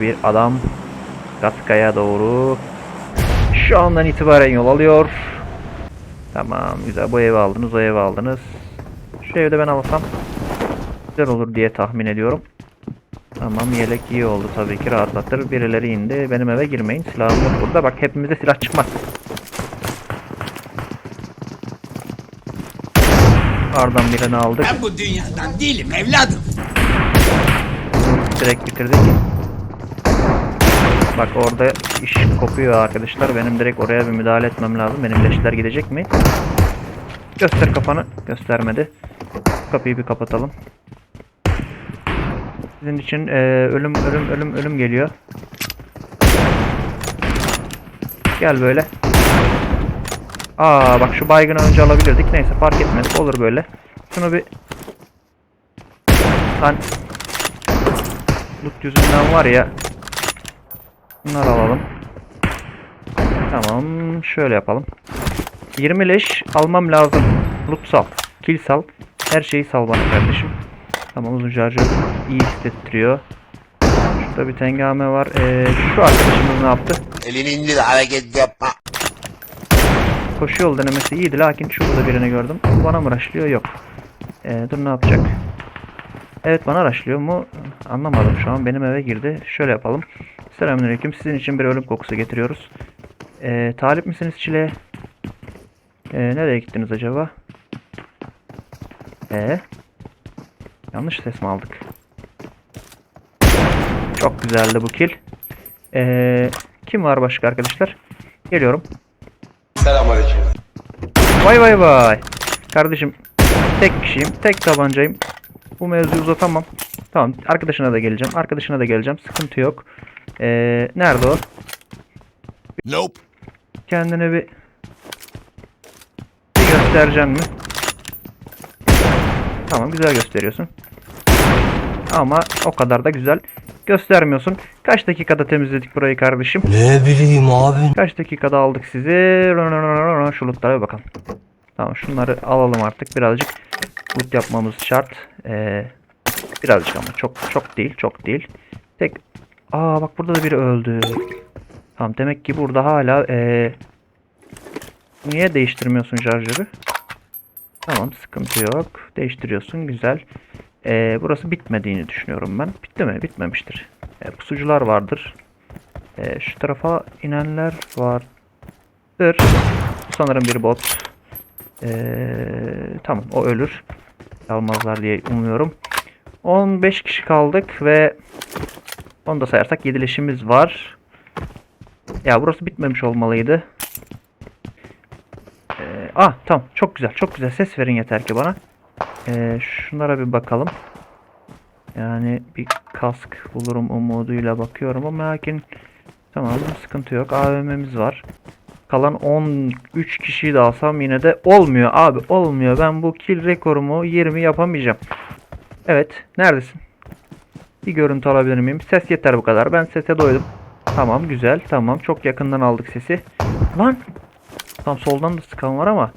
Bir adam Gatka'ya doğru şu andan itibaren yol alıyor. Tamam güzel bu evi aldınız o evi aldınız. Şu evde ben alsam güzel olur diye tahmin ediyorum. Tamam yelek iyi oldu tabii ki rahatlatır. Birileri indi. Benim eve girmeyin. Silahım yok burada. Bak hepimize silah çıkmaz. Ardından birini aldık. Ben bu dünyadan değilim evladım. Direkt bitirdik. Bak orada iş kopuyor arkadaşlar. Benim direkt oraya bir müdahale etmem lazım. Benim leşler gidecek mi? Göster kafanı. Göstermedi. Kapıyı bir kapatalım. Sizin için eee, ölüm ölüm ölüm ölüm geliyor. Gel böyle. Aa bak şu baygını önce alabilirdik. Neyse fark etmez. Olur böyle. Şunu bir Lan Loot yüzünden var ya. Bunları alalım. Tamam. Şöyle yapalım. 20 leş almam lazım. Loot sal. Kill sal. Her şeyi sal bana kardeşim. Tamam uzun şarjı iyi hissettiriyor. Şurada bir tengame var. Ee, şu arkadaşımız ne yaptı? Elini indir hareket yapma. Koşu yol denemesi iyiydi lakin şurada birini gördüm. Bana mı raşlıyor? Yok. Ee, dur ne yapacak? Evet bana raşlıyor mu? Anlamadım şu an. Benim eve girdi. Şöyle yapalım. Selamünaleyküm. Sizin için bir ölüm kokusu getiriyoruz. Ee, talip misiniz çileğe? Ee, nereye gittiniz acaba? Ee? Yanlış ses mi aldık? Çok güzeldi bu kill. Ee, kim var başka arkadaşlar? Geliyorum. Selamünaleyküm. Vay vay vay. Kardeşim tek kişiyim. Tek tabancayım. Bu mevzuyu uzatamam. Tamam arkadaşına da geleceğim. Arkadaşına da geleceğim. Sıkıntı yok. Ee, nerede o? Nope. Kendine bir, bir göstereceğim mi? Tamam güzel gösteriyorsun. Ama o kadar da güzel göstermiyorsun. Kaç dakikada temizledik burayı kardeşim? Ne bileyim abi. Kaç dakikada aldık sizi? Şu lootlara bir bakalım. Tamam şunları alalım artık. Birazcık loot yapmamız şart. Ee, birazcık ama çok çok değil çok değil. Tek Aa bak burada da biri öldü. Tamam demek ki burada hala ee, niye değiştirmiyorsun şarjörü? Tamam sıkıntı yok. Değiştiriyorsun güzel. Ee, burası bitmediğini düşünüyorum ben. Bitti mi? Bitmemiştir. Ee, pusucular vardır. Ee, şu tarafa inenler vardır. Sanırım bir bot. Ee, tamam o ölür. Almazlar diye umuyorum. 15 kişi kaldık ve onu da sayarsak 7 leşimiz var. Ya burası bitmemiş olmalıydı. Ee, ah tamam çok güzel çok güzel ses verin yeter ki bana. Ee, şunlara bir bakalım. Yani bir kask bulurum umuduyla bakıyorum ama lakin tamam sıkıntı yok. AVM'miz var. Kalan 13 kişiyi de alsam yine de olmuyor abi olmuyor. Ben bu kill rekorumu 20 yapamayacağım. Evet neredesin? Bir görüntü alabilir miyim? Ses yeter bu kadar. Ben sese doydum. Tamam güzel tamam çok yakından aldık sesi. Lan! Tam soldan da sıkan var ama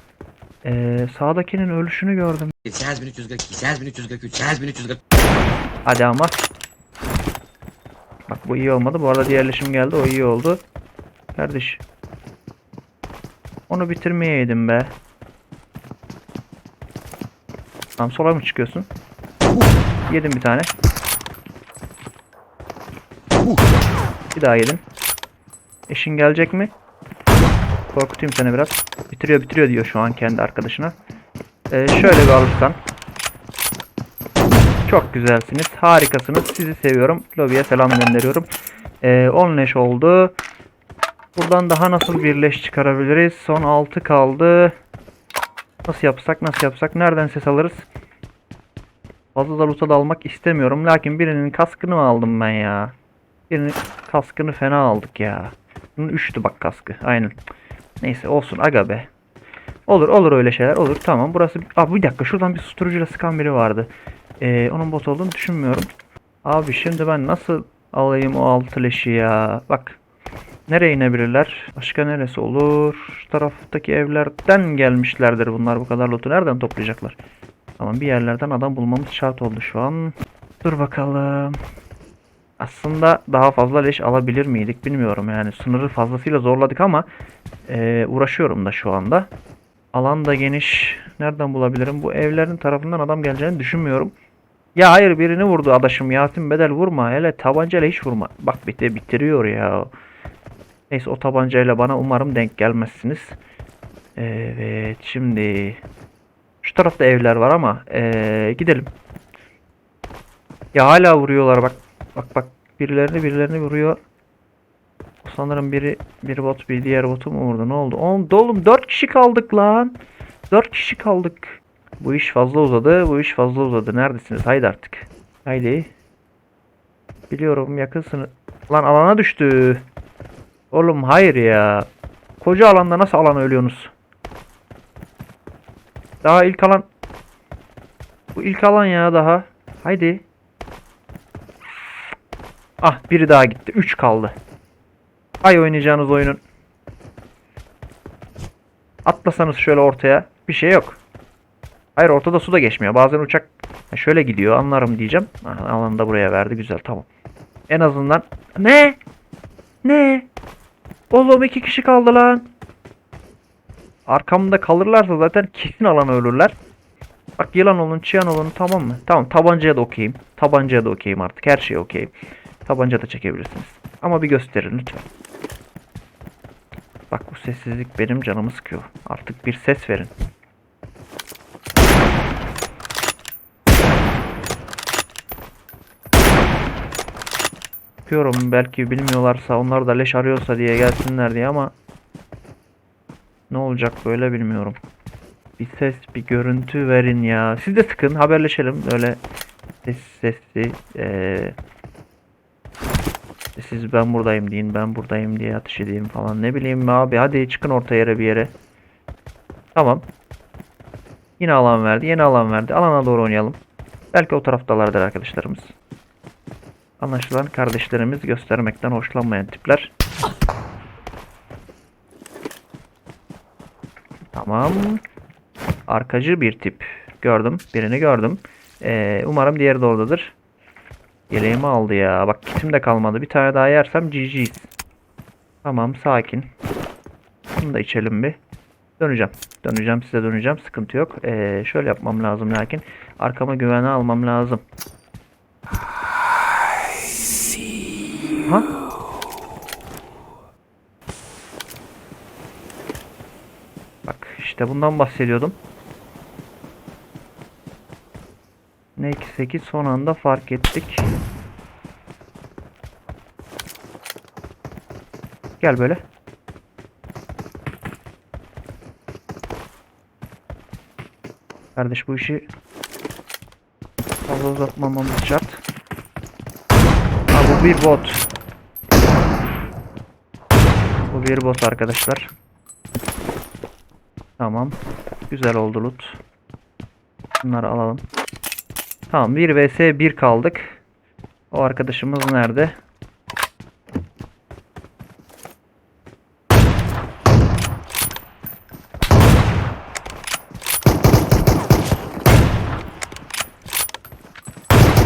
ee, sağdakinin ölüşünü gördüm. 8342, 8343, 8343. Hadi ama. Bak bu iyi olmadı. Bu arada diğerleşim geldi. O iyi oldu. Kardeş. Onu bitirmeyeydim be. Tamam sola mı çıkıyorsun? Yedim bir tane. Bir daha yedim. Eşin gelecek mi? Korkutayım seni biraz. Bitiriyor bitiriyor diyor şu an kendi arkadaşına. Ee, şöyle bir alırsan. Çok güzelsiniz. Harikasınız. Sizi seviyorum. Lobiye selam gönderiyorum. Ee, 10 leş oldu. Buradan daha nasıl bir leş çıkarabiliriz? Son 6 kaldı. Nasıl yapsak nasıl yapsak? Nereden ses alırız? Fazla da da almak istemiyorum. Lakin birinin kaskını aldım ben ya? Birinin kaskını fena aldık ya. Bunun 3'tü bak kaskı. Aynen. Neyse olsun aga be. Olur olur öyle şeyler olur tamam burası Aa, bir dakika şuradan bir susturucuyla sıkan biri vardı ee, onun bot olduğunu düşünmüyorum Abi şimdi ben nasıl alayım o altı leşi ya bak Nereye inebilirler başka neresi olur Şu taraftaki evlerden gelmişlerdir bunlar bu kadar loot'u nereden toplayacaklar Tamam bir yerlerden adam bulmamız şart oldu şu an Dur bakalım Aslında daha fazla leş alabilir miydik bilmiyorum yani. Sınırı fazlasıyla zorladık ama e, uğraşıyorum da şu anda. Alan da geniş. Nereden bulabilirim? Bu evlerin tarafından adam geleceğini düşünmüyorum. Ya hayır birini vurdu adaşım. Yasin Bedel vurma. Hele tabancayla hiç vurma. Bak bitti bitiriyor ya. Neyse o tabancayla bana umarım denk gelmezsiniz. Evet şimdi şu tarafta evler var ama ee, gidelim. Ya hala vuruyorlar bak. Bak bak birilerini birilerini vuruyor. Sanırım biri bir bot bir diğer botu mu vurdu? Ne oldu? Oğlum, oğlum 4 kişi kaldık lan. 4 kişi kaldık. Bu iş fazla uzadı. Bu iş fazla uzadı. Neredesiniz? Haydi artık. Haydi. Biliyorum yakınsınız. Lan alana düştü. Oğlum hayır ya. Koca alanda nasıl alana ölüyorsunuz? Daha ilk alan. Bu ilk alan ya daha. Haydi. Ah biri daha gitti. 3 kaldı. Ay oynayacağınız oyunun. Atlasanız şöyle ortaya. Bir şey yok. Hayır ortada su da geçmiyor. Bazen uçak şöyle gidiyor anlarım diyeceğim. Alanı da buraya verdi. Güzel tamam. En azından. Ne? Ne? Oğlum iki kişi kaldı lan. Arkamda kalırlarsa zaten kesin alana ölürler. Bak yılan olun, çıyan olun tamam mı? Tamam tabancaya da okeyim. Tabancaya da okeyim artık. Her şeye okeyim. Tabanca da çekebilirsiniz. Ama bir gösterin lütfen. Bak bu sessizlik benim canımı sıkıyor. Artık bir ses verin. Yapıyorum belki bilmiyorlarsa onlar da leş arıyorsa diye gelsinler diye ama ne olacak böyle bilmiyorum. Bir ses bir görüntü verin ya. Siz de sıkın haberleşelim öyle ses sesli eee siz ben buradayım deyin ben buradayım diye ateş edeyim falan ne bileyim abi hadi çıkın orta yere bir yere. Tamam. Yine alan verdi yeni alan verdi alana doğru oynayalım. Belki o taraftalardır arkadaşlarımız. Anlaşılan kardeşlerimiz göstermekten hoşlanmayan tipler. Tamam. Arkacı bir tip. Gördüm. Birini gördüm. Ee, umarım diğeri de oradadır. Yeleğimi aldı ya. Bak kitim de kalmadı. Bir tane daha yersem GG'yiz. Tamam sakin. Bunu da içelim bir. Döneceğim. Döneceğim size döneceğim. Sıkıntı yok. Ee, şöyle yapmam lazım lakin. Arkama güvene almam lazım. Ha? Bak işte bundan bahsediyordum. Ne 8 son anda fark ettik. Gel böyle. Kardeş bu işi fazla uzatmamamız şart. Ha, bu bir bot. Bir bot arkadaşlar. Tamam. Güzel oldu loot. Bunları alalım. Tamam 1 vs 1 kaldık. O arkadaşımız nerede?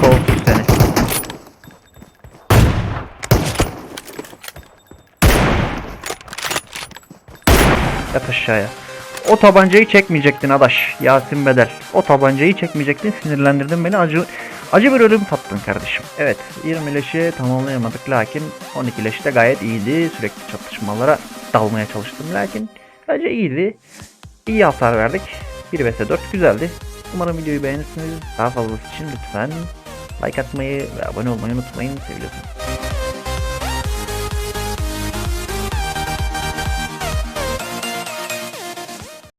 Kolsuz seni. Yat aşağıya. O tabancayı çekmeyecektin adaş. Yasin Bedel. O tabancayı çekmeyecektin. Sinirlendirdin beni. Acı acı bir ölüm tattın kardeşim. Evet 20 leşi tamamlayamadık lakin 12 leş de gayet iyiydi. Sürekli çatışmalara dalmaya çalıştım lakin bence iyiydi. İyi hasar verdik. 1 vs 4 güzeldi. Umarım videoyu beğenirsiniz. Daha fazlası için lütfen like atmayı ve abone olmayı unutmayın. Seviyorsunuz.